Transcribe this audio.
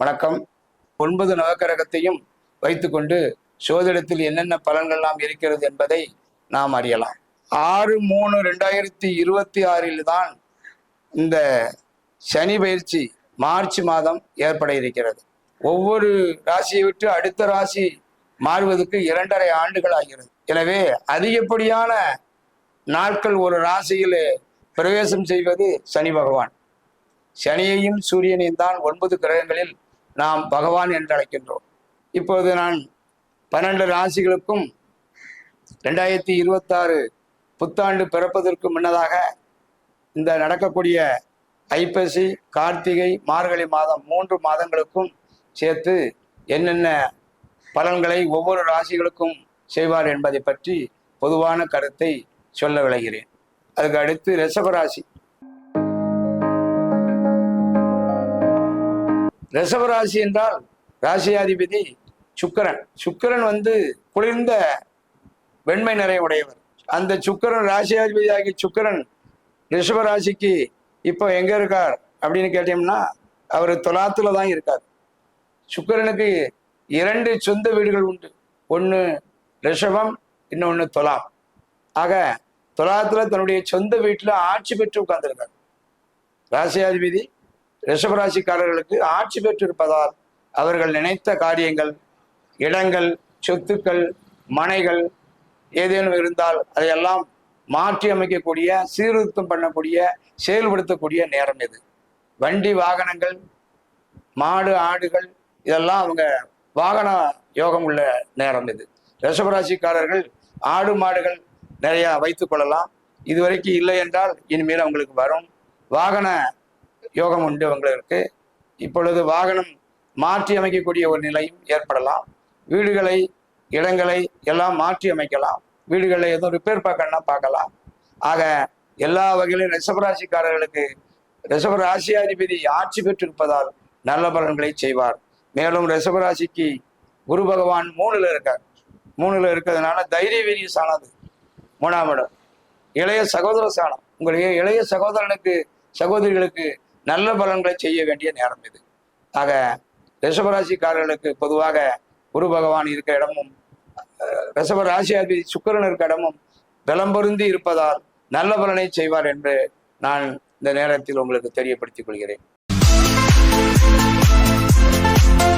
வணக்கம். ஒன்பது நவக்கிரகத்தையும் வைத்துக்கொண்டு சோதிடத்தில் என்னென்ன பலன்கள்லாம் இருக்கிறது என்பதை நாம் அறியலாம். ஆறு மூணு ரெண்டாயிரத்தி இருபத்தி ஆறில் தான் இந்த சனி பயிற்சி மார்ச் மாதம் ஏற்பட இருக்கிறது. ஒவ்வொரு ராசியை விட்டு அடுத்த ராசி மாறுவதற்கு இரண்டரை ஆண்டுகள் ஆகிறது. எனவே அதிகப்படியான நாட்கள் ஒரு ராசியில் பிரவேசம் செய்வது சனி பகவான். சனியையும் சூரியனையும் தான் ஒன்பது கிரகங்களில் நாம் பகவான் என்று அழைக்கின்றோம். இப்போது நான் பன்னெண்டு ராசிகளுக்கும் ரெண்டாயிரத்தி இருபத்தாறு புத்தாண்டு பிறப்பதற்கு முன்னதாக இந்த நடக்கக்கூடிய ஐப்பசி கார்த்திகை மார்கழி மாதம் மூன்று மாதங்களுக்கும் சேர்த்து என்னென்ன பலன்களை ஒவ்வொரு ராசிகளுக்கும் செய்வார் என்பதை பற்றி பொதுவான கருத்தை சொல்ல விளைகிறேன். அதுக்கு அடுத்து ரிஷபராசி ரிஷபராசி என்றால் ராசியாதிபதி சுக்கிரன். சுக்கிரன் வந்து குளிர்ந்த வெண்மை நிறை உடையவர் அந்த சுக்கிரன் ராசியாதிபதி ஆகிய சுக்கிரன் ரிஷபராசிக்கு இப்போ எங்க இருக்கார் அப்படின்னு கேட்டோம்னா அவர் தொலாத்தில் தான் இருக்கார். சுக்கிரனுக்கு இரண்டு சொந்த வீடுகள் உண்டு. ஒன்று ரிஷபம் இன்னொன்று தொலா ஆக தொலாத்தில் தன்னுடைய சொந்த வீட்டில் ஆட்சி பெற்று உட்கார்ந்துருக்கார். ராசியாதிபதி ரிஷபராசிக்காரர்களுக்கு ஆட்சி பெற்று இருப்பதால் அவர்கள் நினைத்த காரியங்கள் இடங்கள் சொத்துக்கள் மனைகள் ஏதேனும் இருந்தால் அதையெல்லாம் மாற்றி அமைக்கக்கூடிய சீர்திருத்தம் பண்ணக்கூடிய செயல்படுத்தக்கூடிய நேரம் இது. வண்டி வாகனங்கள் மாடு ஆடுகள் இதெல்லாம் அவங்க வாகன யோகம் உள்ள நேரம் இது. ரிஷபராசிக்காரர்கள் ஆடு மாடுகள் நிறையா வைத்துக்கொள்ளலாம் இதுவரைக்கும் இல்லை என்றால் இனிமேல் அவங்களுக்கு வரும். வாகன யோகம் உண்டு உங்களுக்கு. இப்பொழுது வாகனம் மாற்றி அமைக்கக்கூடிய ஒரு நிலையும் ஏற்படலாம். வீடுகளை இடங்களை எல்லாம் மாற்றி அமைக்கலாம். வீடுகளை எதுவும் ரிப்பேர் பார்க்கணும்னா பார்க்கலாம். ஆக எல்லா வகையிலும் ரிஷபராசிக்காரர்களுக்கு ரிஷபராசியாதிபதி ஆட்சி பெற்றிருப்பதால் நல்ல பலன்களை செய்வார். மேலும் ரிஷபராசிக்கு குரு பகவான் மூணுல இருக்கார். மூணுல இருக்கிறதுனால தைரிய வீரிய சாணது மூணாம் இடம். இளைய சகோதர சாணம் உங்களுடைய இளைய சகோதரனுக்கு சகோதரிகளுக்கு நல்ல பலன்களை செய்ய வேண்டிய நேரம் இது. ஆக ரிஷபராசிக்காரர்களுக்கு பொதுவாக குரு பகவான் இருக்க இடமும் அஹ், ரிஷப ராசியாதிபதி சுக்கரன் இருக்க இடமும் பலம் பொருந்தி இருப்பதால் நல்ல பலனை செய்வார் என்று நான் இந்த நேரத்தில் உங்களுக்கு தெரியப்படுத்திக் கொள்கிறேன்.